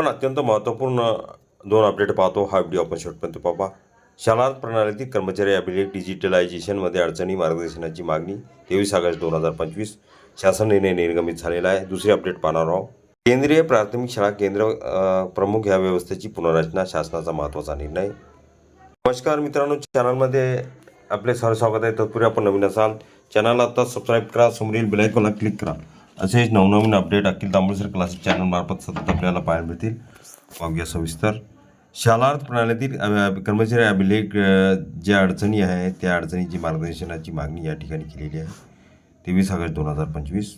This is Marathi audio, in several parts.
पण अत्यंत महत्त्वपूर्ण दोन अपडेट पाहतो. हा व्हिडिओ आपण शेवटपर्यंत पाहा. शाळा प्रणालीतील कर्मचारी अभिलेख डिजिटलायझेशनमध्ये अडचणी मार्गदर्शनाची मागणी तेवीस ऑगस्ट दोन हजार पंचवीस. शासन निर्णय निर्गमित झालेला आहे. दुसरी अपडेट पाहणार आहोत. केंद्रीय प्राथमिक शाळा केंद्र प्रमुख या व्यवस्थेची पुनर्रचना शासनाचा महत्त्वाचा निर्णय. नमस्कार मित्रांनो चॅनलमध्ये आपले सर स्वागत आहे. तत्पूर्वी आपण नवीन असाल चॅनलला आता सबस्क्राईब करा समोरील बेलायकॉनला क्लिक करा. असेच नवनवीन अपडेट अखिल दांबोळसर क्लासेस चॅनलमार्फत सतत आपल्याला पाहायला मिळतील. पाहूया सविस्तर. शालार्थ प्रणालीतील कर्मचारी अभिलेख ज्या अडचणी आहेत त्या अडचणीची मार्गदर्शनाची मागणी या ठिकाणी केलेली आहे. तेवीस ऑगस्ट दोन हजार पंचवीस.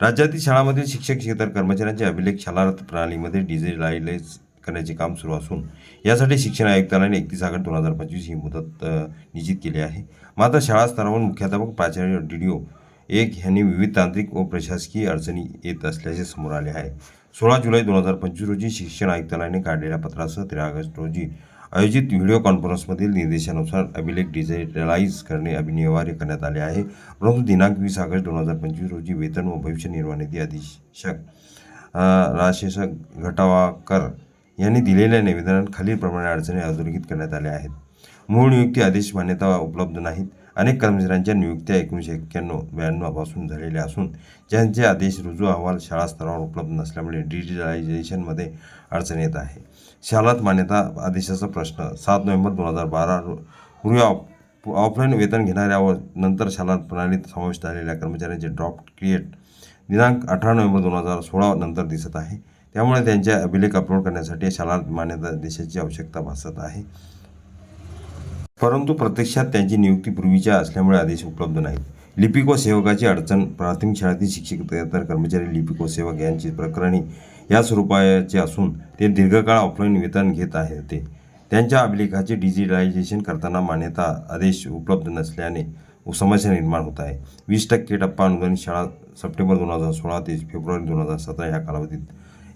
राज्यातील शाळांमधील शिक्षक शिक्षेतर कर्मचाऱ्यांचे अभिलेख शालार्थ प्रणालीमध्ये डिजिटलाइज करण्याचे काम सुरू असून यासाठी शिक्षण आयुक्तालयाने एकतीस ऑगस्ट दोन हजार पंचवीस ही मुदत निश्चित केली आहे. मात्र शाळा स्तरावर मुख्याध्यापक प्राचार्य डी डी ओ एक ह्यांनी विविध तांत्रिक व प्रशासकीय अडचणी येत असल्याचे समोर आले आहे. सोळा जुलै दोन हजार पंचवीस रोजी शिक्षण आयुक्तालयाने काढलेल्या पत्रासह तेरा ऑगस्ट रोजी आयोजित व्हिडिओ कॉन्फरन्समधील निर्देशानुसार अभिलेख डिजिटलाइज करणे अनिवार्य करण्यात आले आहे. परंतु दिनांक वीस ऑगस्ट दोन हजार पंचवीस रोजी वेतन व भविष्य निर्वाह निधी अधीक्षक अ, घटावाकर यांनी दिलेल्या निवेदनात खालीलप्रमाणे अडचणी अधोरेखित करण्यात आल्या आहेत. मूळ नियुक्ती आदेश मान्यता उपलब्ध नाहीत. अनेक कर्मचाऱ्यांच्या नियुक्त्या एकोणीसशे एक्क्याण्णव ब्याण्णवपासून झालेल्या असून ज्यांचे आदेश रुजू अहवाल शाळा स्तरावर उपलब्ध नसल्यामुळे डिजिटलायझेशनमध्ये अडचण येत आहे. शाळात मान्यता आदेशाचा प्रश्न सात नोव्हेंबर दोन हजार बारा पूर्वी ऑफ ऑफलाईन वेतन घेणाऱ्या व नंतर शाला प्रणालीत समाविष्ट झालेल्या कर्मचाऱ्यांचे ड्रॉप क्रिएट दिनांक अठरा नोव्हेंबर दोन हजार सोळा नंतर दिसत आहे. त्यामुळे त्यांच्या अभिलेख अपलोड करण्यासाठी शाला मान्यता देशाची आवश्यकता भासत आहे. परंतु प्रत्यक्षात त्यांची नियुक्ती पूर्वीच्या असल्यामुळे आदेश उपलब्ध नाहीत. लिपिक व सेवकाची अडचण प्राथमिक शाळेतील शिक्षक तर कर्मचारी लिपिक व सेवक यांची प्रकरणी या स्वरूपाचे असून ते दीर्घकाळ ऑफलाईन वेतन घेत आहे ते त्यांच्या अभिलेखाचे डिजिटलायझेशन करताना मान्यता आदेश उपलब्ध नसल्याने समस्या निर्माण होत आहे. वीस टक्के टप्पा अनुदानित शाळा सप्टेंबर दोन हजार सोळा ते फेब्रुवारी दोन हजार सतरा या कालावधीत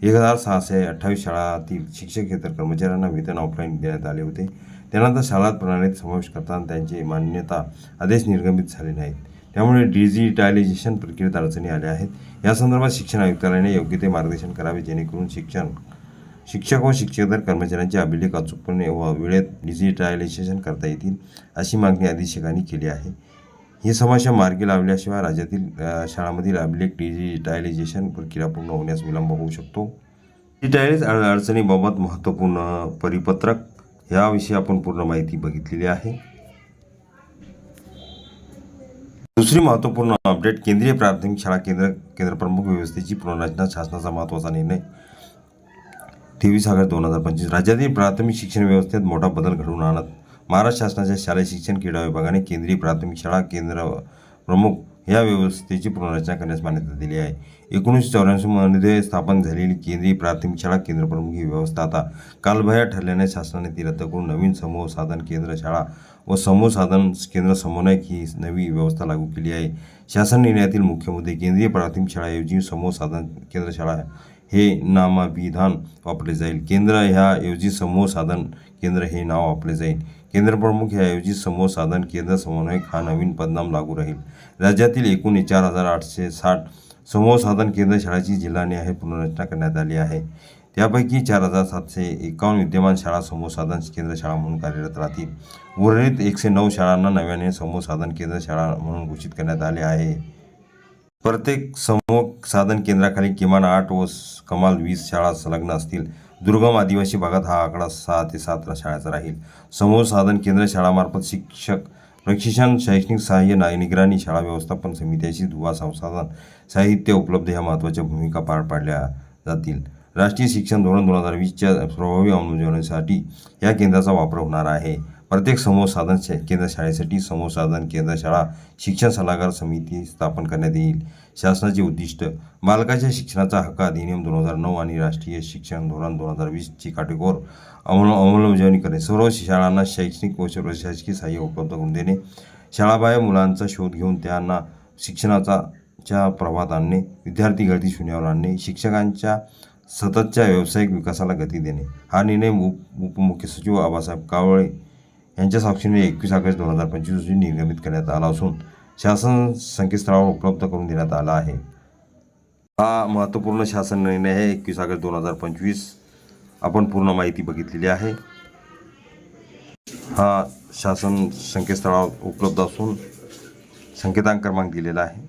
एक हजार सहाशे अठ्ठावीस शाळातील शिक्षकेतर कर्मचाऱ्यांना वेतन ऑफलाईन देण्यात आले होते. त्यानंतर शाळा प्रणालीत समावेश करताना त्यांचे मान्यता आदेश निर्गमित झाले नाहीत. त्यामुळे डिजिटलायझेशन प्रक्रियेत अडचणी आल्या आहेत. या संदर्भात शिक्षण आयुक्तालयाने योग्य ते मार्गदर्शन करावे जेणेकरून शिक्षण शिक्षक व शिक्षकेतर कर्मचाऱ्यांचे अभिलेख अचूकपणे व वेळेत डिजिटलायझेशन करता येतील अशी मागणी अधीक्षकांनी केली आहे. ही समस्या मार्गी लावल्याशिवाय राज्यातील शाळांमधील अभिलेख डिजिटलायझेशन प्रक्रिया पूर्ण होण्यास विलंब होऊ शकतो. डिजिटलाइज अडचणीबाबत महत्त्वपूर्ण परिपत्रक याविषयी आपण पूर्ण माहिती बघितलेली आहे. दुसरी महत्त्वपूर्ण अपडेट केंद्रीय प्राथमिक शाळा केंद्र केंद्रप्रमुख व्यवस्थेची पुनर्रचना शासनाचा महत्त्वाचा निर्णय. तेवीस ऑगस्ट दोन हजार पंचवीस राज्यातील प्राथमिक शिक्षण व्यवस्थेत मोठा बदल घडवून आणत महाराष्ट्र शासनाच्या शालेय शिक्षण क्रीडा विभागाने केंद्रीय प्राथमिक शाळा केंद्र प्रमुख या व्यवस्थेची पुनर्रचना करण्यास मान्यता दिली आहे. एकोणीसशे चौऱ्याऐंशीमध्ये स्थापन झालेली केंद्रीय प्राथमिक शाळा केंद्रप्रमुख ही व्यवस्था आता कालबाह्य ठरल्याने शासनाने ती रद्द करून नवीन समूह साधन केंद्र शाळा व समूह साधन केंद्र समन्वयक ही नवी व्यवस्था लागू केली आहे. शासन निर्णयातील मुख्य मुद्दे केंद्रीय प्राथमिक शाळाऐवजी समूह साधन केंद्र शाळा हे नामाभिधान वापरले जाईल. केंद्र ह्याऐवजी समूह साधन केंद्र हे नाव वापरले जाईल. केंद्रप्रमुख ह्याऐवजी समूह साधन केंद्र समन्वयक हा नवीन पदनाम लागू राहील. राज्यातील एकूण चार हजार आठशे साठ समूह साधन केंद्र शाळाची जिल्हानिहाय पुनर्रचना करण्यात आली आहे. त्यापैकी चार हजार सातशे एकावन्न विद्यमान शाळा समूह साधन केंद्र शाळा म्हणून कार्यरत राहतील. उर्वरित एकशे नऊ शाळांना नव्याने समूह साधन केंद्र शाळा म्हणून घोषित करण्यात आले आहे. प्रत्येक समूह साधन केंद्राखाली किमान आठ व कमाल वीस शाळा संलग्न असतील. दुर्गम आदिवासी भागात हा आकडा सहा ते सात शाळेचा राहील. समूह साधन केंद्र शाळामार्फत शिक्षक प्रशिक्षण शैक्षणिक सहाय्य ना निगराणी शाळा व्यवस्थापन समित्याशी दुवा संसाधन साहित्य उपलब्ध ह्या महत्त्वाच्या भूमिका पार पाडल्या जातील. राष्ट्रीय शिक्षण धोरण दोन हजार वीसच्या प्रभावी अंमलबजावणीसाठी या केंद्राचा वापर होणार आहे. प्रत्येक समूह साधन केंद्र शाळेसाठी समूह साधन केंद्र शाळा शिक्षण सल्लागार समिती स्थापन करण्यात येईल. शासनाचे उद्दिष्ट बालकाच्या शिक्षणाचा हक्क अधिनियम दोन हजार नऊ आणि राष्ट्रीय शिक्षण धोरण दोन हजार वीसची काटेकोर अंमल अंमलबजावणी करणे. सर्व शाळांना शैक्षणिक व प्रशासकीय सहाय्य उपलब्ध करून देणे. शाळाबाह्य मुलांचा शोध घेऊन त्यांना शिक्षणाचा च्या प्रभात आणणे. विद्यार्थी गळती शून्यावर आणणे. शिक्षकांच्या सततच्या व्यावसायिक विकासाला गती देणे. हा निर्णय उप उपमुख्य सचिव आबासाहेब कावळे यांच्या साक्षीने एकवीस ऑगस्ट दोन हजार पंचवीस रोजी निर्गमित करण्यात आला असून शासन संकेतस्थळावर उपलब्ध करून देण्यात आला आहे. हा महत्त्वपूर्ण शासन निर्णय आहे. एकवीस ऑगस्ट दोन हजार पंचवीस आपण पूर्ण माहिती बघितलेली आहे. हा शासन संकेतस्थळावर उपलब्ध असून संकेतांक क्रमांक दिलेला आहे.